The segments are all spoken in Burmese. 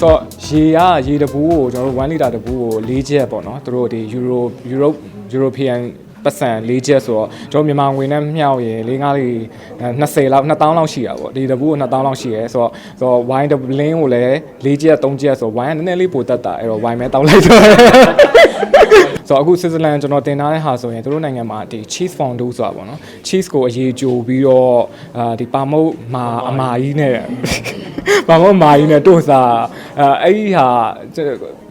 ဆိုတော့ရေကရေတပူးကိုကျွန်တော်တို့1လီတာတပူးကို၄ချက်ပေါ့နော်သူတို့ဒီ Euro Europe European ပတ်စံ၄ချက်ဆိုတော့ကျွန်တော်မြန်မာငွေနဲ့မျှောက်ရင်၄၅လေး20လောက်2000လောက်ရှိတာပေါ့ဒီတပူးကို2000လောက်ရှိရဲဆိုတော့ဆိုတော့ wine တလင်းကိုလည်း၄ချက်3ချက်ဆိုတော့ wine ကနည်းနည်းလေးပိုတက်တာအဲ့တော့ wine ပဲတောင်းလိုက်တော့ဆိုတော့အခုဆွစ်ဇာလန်ကျွန်တော်တင်ထားတဲ့ဟာဆိုရင်တို့နိုင်ငံမှာဒီ cheese fondue ဆိုတာပေါ့နော် cheese ကိုအရေးကြိုပြီးတော့အာဒီပါမုတ်မာအမာကြီးနဲ့ပါမုတ်မာကြီးနဲ့တို့စား အဲအဲ့ဒီဟာ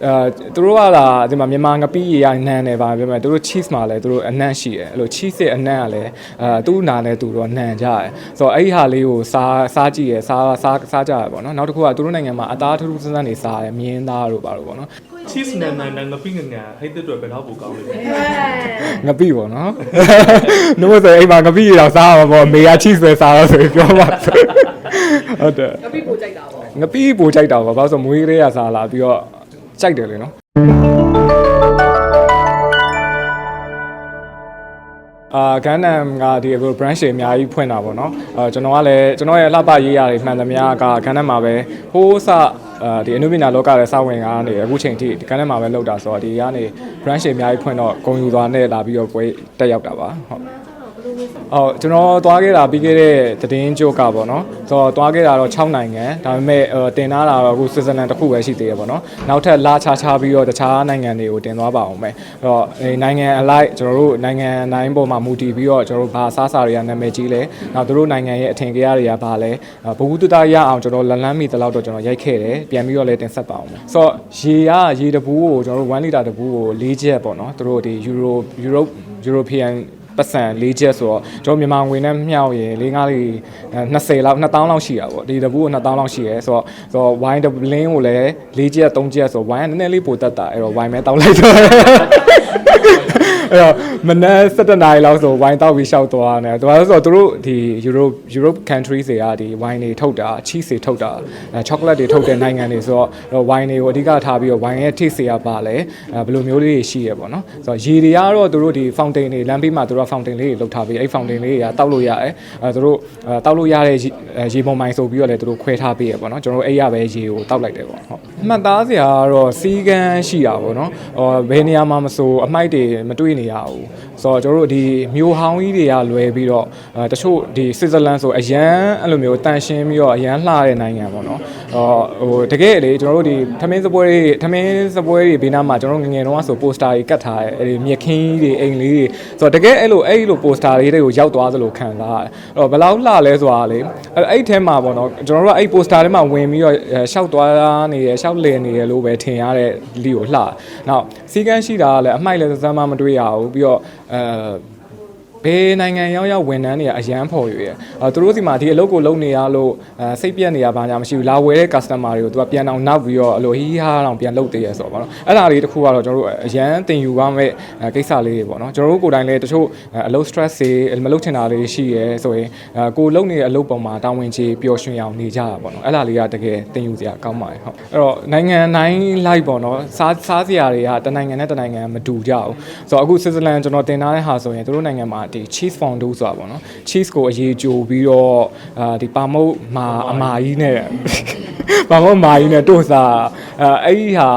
အဲသူတို့ကလာဒီမှာမြန်မာငပိရေရနန်းနေပါပြောမယ်သူတို့ cheese မှာလည်းသူတို့အနံ့ရှိတယ်အဲ့လို cheese ရဲ့အနံ့ကလည်းအဲသူ့နာနဲ့သူတော့နံကြတယ်ဆိုတော့အဲ့ဒီဟာလေးကိုစားစားကြည့်ရယ်စားစားစားကြရပေါ့နော်နောက်တစ်ခုကသူတို့နိုင်ငံမှာအသားထူးထူးဆန်းဆန်းနေစားတယ်မြင်းသားတို့ပါလို့ပေါ့နော် cheese နန်နန်နန်ငပိငညာဟိတ်တဲ့အတွက်ဘယ်တော့ပိုကောင်းလဲငပိပေါ့နော်နှုတ်ဆိုအိမ်မှာငပိရတော့စားရမှာပေါ့မေယာ cheese ပဲစားတော့ဆိုပြီးပြောပါ ဟုတ်တယ်ငပိပိုကြိုက်တာပေါ့ငပိပိုကြိုက်တာပါဘာလို့ဆိုမွေးကလေးရစားလာပြီးတော့ကြိုက်တယ်လေနော်အာဂန်နမ်ကဒီအခု branch တွေအများကြီးဖွင့်တာပေါ့နော်အာကျွန်တော်ကလည်းကျွန်တော်ရဲ့လှပရေးရတွေမှန်သမျှကဂန်နမ်မှာပဲဟိုးစအာဒီအနုပညာလောကရဲ့စဝင်ကနေအခုချိန်ထိဂန်နမ်မှာပဲလောက်တာဆိုတော့ဒီကနေ branch တွေအများကြီးဖွင့်တော့ဂုံယူသွားနဲ့လာပြီးတော့ပွဲတက်ရောက်တာပါဟုတ် အော်ကျွန်တော်သွားခဲ့တာပြီးခဲ့တဲ့သတင်းကြိုကပေါ့နော်ဆိုတော့သွားခဲ့တာတော့6နိုင်ငံဒါပေမဲ့ဟိုတင်ထားတာတော့အခုဆွစ်ဇာလန်တစ်ခုပဲရှိသေးတယ်ပေါ့နော်နောက်ထပ်လာချာချာပြီးတော့တခြားနိုင်ငံတွေကိုတင်သွားပါအောင်မယ်အဲ့တော့အဲနိုင်ငံအလိုက်ကျွန်တော်တို့နိုင်ငံတိုင်းပေါ်မှာမူတည်ပြီးတော့ကျွန်တော်တို့ဘာစားစာတွေကနာမည်ကြီးလဲနောက်တို့နိုင်ငံရဲ့အထင်ကြီးတွေကဘာလဲဘဝတုတရအောင်ကျွန်တော်လန်လန်းမိတလောက်တော့ကျွန်တော်ရိုက်ခဲ့တယ်ပြန်ပြီးတော့လည်းတင်ဆက်ပါအောင်မယ်ဆိုတော့ရေကရေတပူးကိုကျွန်တော်တို့1လီတာတပူးကို၄ချက်ပေါ့နော်တို့ဒီ Euro Europe European ပတ်စံ၄ချက်ဆိုတော့ကျွန်တော်မြန်မာငွေနဲ့မျှောက်ရင်၄၅လေး20လောက်2000လောက်ရှိတာပေါ့ဒီတပူးက2000လောက်ရှိရဲဆိုတော့ဆိုတော့ wine တလင်းကိုလည်း၄ချက်3ချက်ဆိုတော့ wine ကနည်းနည်းလေးပိုတက်တာအဲ့တော့ wine ပဲတောင်းလိုက်တော့အဲ့တော့မနက်7နာရီလောက်ဆို wine တောက်ပြီးရှောက်သွားတယ်။ဒါဆိုတော့သူတို့ဒီ Europe Europe countries တွေကဒီ wine တွေထုတ်တာ cheese တွေထုတ်တာအဲ chocolate တွေထုတ်တဲ့နိုင်ငံတွေဆိုတော့ wine တွေကိုအဓိကထားပြီးတော့ wine ရဲ့ taste တွေကပါလဲအဲဘယ်လိုမျိုးလေးတွေရှိရပေါ့နော်။ဆိုတော့ရေတွေကတော့သူတို့ဒီ fountain တွေလမ်းဘေးမှာသူတို့ fountain လေးတွေလုပ်ထားပြီးအဲ့ fountain လေးတွေကတောက်လို့ရတယ်။အဲသူတို့တောက်လို့ရတဲ့ရေပုံမိုင်ဆိုပြီးတော့လည်းသူတို့ခွဲထားပေးရပေါ့နော်။ကျွန်တော်တို့အဲ့ရပဲရေကိုတောက်လိုက်တယ်ပေါ့။ဟုတ်။မှတ်သားစရာကတော့စီးကန်းရှိတာပေါ့နော်။ဟောဘယ်နေရာမှာမဆိုအမိုက်တွေ မတွေ့နေရဘူး။ ဆိုတော့ကျွန်တော်တို့ဒီမြို့ဟောင်းကြီးတွေကလွယ်ပြီးတော့အဲတချို့ဒီဆွစ်ဇာလန်ဆိုအရန်အဲ့လိုမျိုးတန်ရှင်းပြီးတော့အရန်လှတဲ့နိုင်ငံပေါ့နော်။အော်ဟိုတကယ်လေကျွန်တော်တို့ဒီထမင်းစပွဲတွေထမင်းစပွဲတွေဘေးနားမှာကျွန်တော်တို့ငငယ်တုန်းကဆိုပိုစတာတွေကတ်ထားတယ်အဲ့ဒီမြက်ခင်းကြီးတွေအိမ်လေးတွေဆိုတော့တကယ်အဲ့လိုအဲ့လိုပိုစတာလေးတွေကိုရောက်သွားသလိုခံစားရတယ်။အဲ့တော့ဘယ်လောက်လှလဲဆိုတာလေအဲ့အဲ့ထဲမှာပေါ့နော်ကျွန်တော်တို့ကအဲ့ပိုစတာထဲမှာဝင်ပြီးတော့ရှောက်သွားနေရရှောက်လည်နေရလို့ပဲထင်ရတဲ့လီကိုလှ။နောက်စီကန်းရှိတာကလည်းအမိုက်လည်းစမ်းမမတွေ့ရဘူးပြီးတော့အဲ ဘယ်နိုင်ငံရောက်ရောက်ဝန်ထမ်းတွေကအရန်ဖော်ရွေအဲသူတို့စီမှာဒီအလုပ်ကိုလုပ်နေရလို့အဲစိတ်ပြက်နေရဘာညာမရှိဘူးလာဝယ်တဲ့ customer တွေကိုသူကပြန်အောင်နောက်ပြီးတော့အလိုဟီးဟားအောင်ပြန်လုပ်သေးရဆိုတော့ဗောနော်အဲ့ဒါလေးတစ်ခုကတော့ကျွန်တော်တို့အရန်တင်ယူပါမဲ့ကိစ္စလေးတွေပေါ့နော်ကျွန်တော်တို့ကိုယ်တိုင်လည်းတချို့အလုပ် stress တွေမလုပ်ချင်တာလေးရှိရဲဆိုရင်ကိုလုပ်နေတဲ့အလုပ်ပေါ်မှာတာဝန်ကြီးပျော်ရွှင်အောင်နေကြတာပေါ့နော်အဲ့ဒါလေးကတကယ်တင်ယူစရာကောင်းပါတယ်ဟုတ်အဲ့တော့နိုင်ငံတိုင်းလိုက်ပေါ့နော်စားစားစရာတွေကတနိုင်ငံနဲ့တနိုင်ငံမတူကြဘူးဆိုတော့အခုဆွစ်ဇာလန်ကျွန်တော်တင်ထားတဲ့ဟာဆိုရင်တို့နိုင်ငံမှာဒီ cheese fondue ဆိုတာပေါ့နော် cheese ကိုအရေးကြိုပြီးတော့အာဒီပါမုတ်မာအမာကြီးနဲ့ ဘာမှမာကြီးနဲ့တို့စားအဲအဲ့ဒီဟာ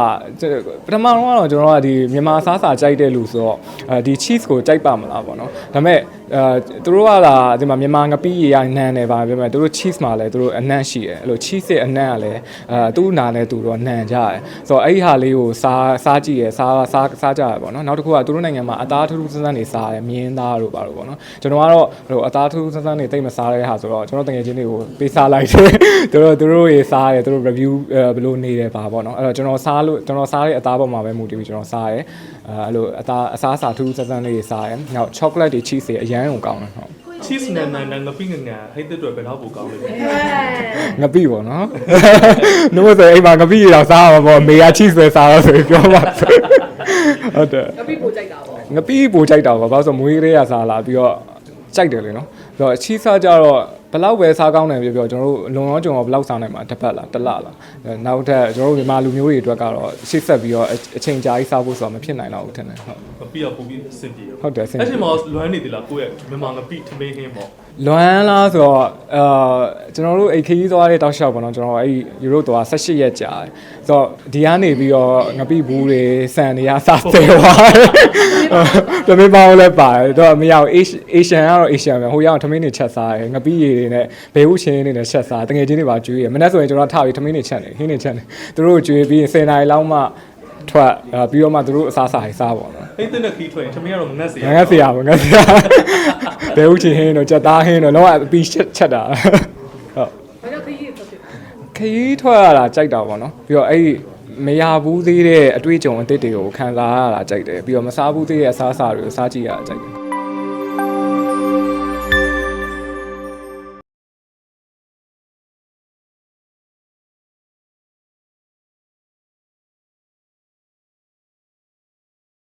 ပထမတော့ကတော့ကျွန်တော်ကဒီမြန်မာစားစာကြိုက်တဲ့လူဆိုတော့အဲဒီ cheese ကိုကြိုက်ပါမလားပေါ့နော်ဒါပေမဲ့အဲသူတို့ကလာဒီမှာမြန်မာငပိရေရနန်းနေပါပြောမယ်သူတို့ cheese မှာလည်းသူတို့အနံ့ရှိတယ်အဲ့လို cheese ရဲ့အနံ့ကလည်းအဲသူ့နာနဲ့သူတော့နန်းကြတယ်ဆိုတော့အဲ့ဒီဟာလေးကိုစားစားကြည့်ရယ်စားစားစားကြရပေါ့နော်နောက်တစ်ခုကသူတို့နိုင်ငံမှာအသားထူးထူးဆန်းဆန်းနေစားတယ်မြင်းသားတို့ပါလို့ပေါ့နော်ကျွန်တော်ကတော့ဟိုအသားထူးထူးဆန်းဆန်းနေတိတ်မစားတဲ့ဟာဆိုတော့ကျွန်တော်တကယ်ချင်းတွေကိုပေးစားလိုက်တယ်သူတို့သူတို့ရေစားတယ်သူတို့ review ဘယ်လိုနေတယ်ပါပေါ့နော်အဲ့တော့ကျွန်တော်စားလို့ကျွန်တော်စားတဲ့အသားပေါ်မှာပဲမူတည်ပြီးကျွန်တော်စားတယ်အဲအဲ့လိုအသားအစားအစာထူးထူးဆန်းဆန်းလေးတွေစားတယ်နောက် chocolate တွေ cheese တွေအရန်ကိုကောင်းတယ်ဟုတ် cheese နန်နန်နန်ငပိငညာဟိတ်တဲ့အတွက်ဘယ်တော့ပိုကောင်းလဲငပိပေါ့နော်နှုတ်ဆိုအိမ်မှာငပိရတော့စားရမှာပေါ့မေယာ cheese ပဲစားတော့ဆိုပြီးပြောပါဟုတ်တယ်ငပိပိုကြိုက်တာပေါ့ငပိပိုကြိုက်တာပါဘာလို့ဆိုမွေးကလေးရစားလာပြီးတော့ကြိုက်တယ်လေနော်ဆိုတော့ချီစားကြတော့ ဘလောက်ပဲစားကောင်းတယ်ပြောပြောကျွန်တော်တို့လုံရောကြုံရောဘလောက်စားနိုင်မှာတစ်ပတ်လားတစ်လလားနောက်ထပ်ကျွန်တော်တို့မြန်မာလူမျိုးတွေအတွက်ကတော့ရှေ့ဆက်ပြီးတော့အချိန်ကြာကြီးစားဖို့ဆိုတာမဖြစ်နိုင်တော့ဘူးထင်တယ်ဟုတ်ပြီးတော့ပို့ပြီးအဆင်ပြေရောဟုတ်တယ်ဆင်အဲ့ဒီမှာလွမ်းနေသလားကိုယ့်ရဲ့မြန်မာငပိထမင်းဟင်းပေါ့လွမ်းလားဆိုတော့အာကျွန်တော်တို့အိတ်ခီးသွားတဲ့တောက်လျှောက်ပေါ့နော်ကျွန်တော်အဲ့ယူရိုသွား18ရက်ကြာတယ်ဆိုတော့ဒီကနေပြီးတော့ငပိဘူးတွေစံတွေကစဆဲသွားတယ် ပြမေးပေါင်းလည်းပါတယ်တော့မရဘူး Asian ကတော့ Asian ပဲဟိုရောက်ထမင်းတွေချက်စားတယ်ငပိရည်တွေနဲ့ဘဲဥချင်းတွေနဲ့ချက်စားတငယ်ချင်းတွေပါကျွေးရမနေ့ဆိုရင်ကျွန်တော်ထားပြီးထမင်းတွေချက်နေဟင်းတွေချက်နေသူတို့ကျွေးပြီး10နာရီလောက်မှထွက်ပြီးတော့မှသူတို့အစားစားတွေစားပေါ့နော်ဟိတ်တဲ့နဲ့ခီးထွက်ရင်သမီးကတော့မငတ်စေငါငါဆရာမငါဆရာဘယ်ဦးချင်းဟင်းတော့ကြက်သားဟင်းတော့တော့အပီချက်ချက်တာဟုတ်ဘာကြောင့်ခရီးထွက်ဖြစ်ခရီးထွက်ရတာကြိုက်တာပေါ့နော်ပြီးတော့အဲ့ဒီ မရဘူးသေးတဲ့အတွေ့အကြုံအသစ်တွေကိုခံစားရတာကြိုက်တယ်ပြီးတော့မစားဘူးသေးတဲ့အစားအစာတွေကိုစားကြည့်ရတာကြိုက်တယ်